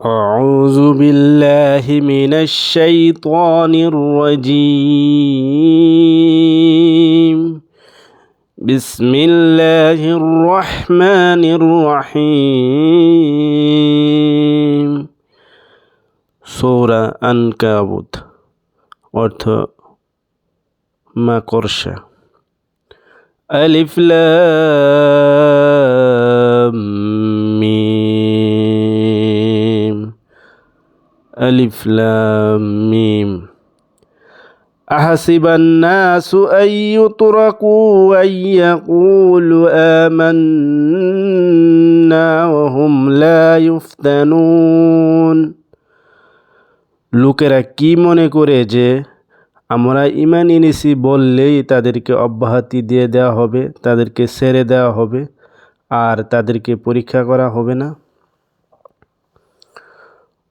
أعوذ بالله من الشيطان الرجيم بسم الله الرحمن الرحيم সৌরা আনকাবুত অর্থ মাকড়সা আলিফ আলিফ লাম মিম أحسب الناس أن يتركوا أن يقولوا آمنا وهم لا يفتنون লোকেরা কি মনে করে যে আমরা ইমান এনেছি বললেই তাদেরকে অব্যাহতি দিয়ে দেওয়া হবে তাদেরকে ছেড়ে দেওয়া হবে আর তাদেরকে পরীক্ষা করা হবে না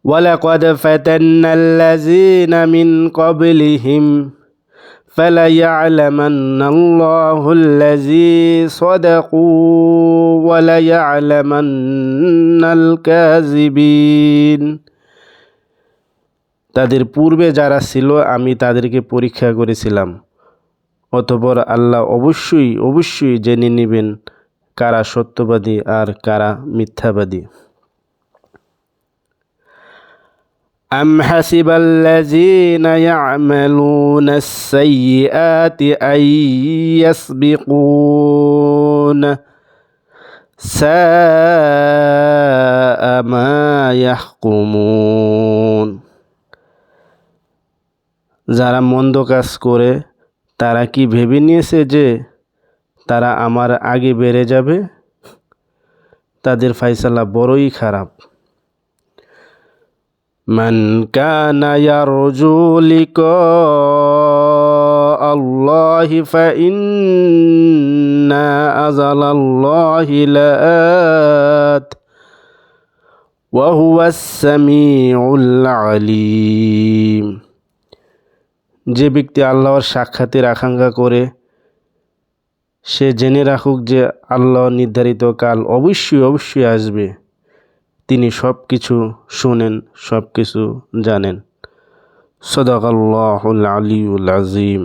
ولقد فتنا الذين من قبلهم فليعلمن الله الذي صدقوا وليعلمن الكاذبين তাদের পূর্বে যারা ছিল আমি তাদেরকে পরীক্ষা করেছিলাম অতপর আল্লাহ অবশ্যই অবশ্যই জেনে নেবেন কারা সত্যবাদী আর কারা মিথ্যাবাদী أم حسب الذين يعملون السيئات أن يسبقون ساء ما يحكمون যারা মন্দ কাজ করে তারা কি ভেবে নিয়েছে যে তারা আমার আগে বেড়ে যাবে তাদের ফাইসালা বড়ই খারাপ من كان يرجو لقاء الله فإن أزل الله لآت وهو السميع العليم যে ব্যক্তি আল্লাহর সাক্ষাতের আকাঙ্ক্ষা করে সে জেনে রাখুক যে আল্লাহ নির্ধারিত কাল অবশ্যই অবশ্যই আসবে তিনি সব কিছু শোনেন সব কিছু জানেন। সদাকাল্লাহুল আলিউল আজিম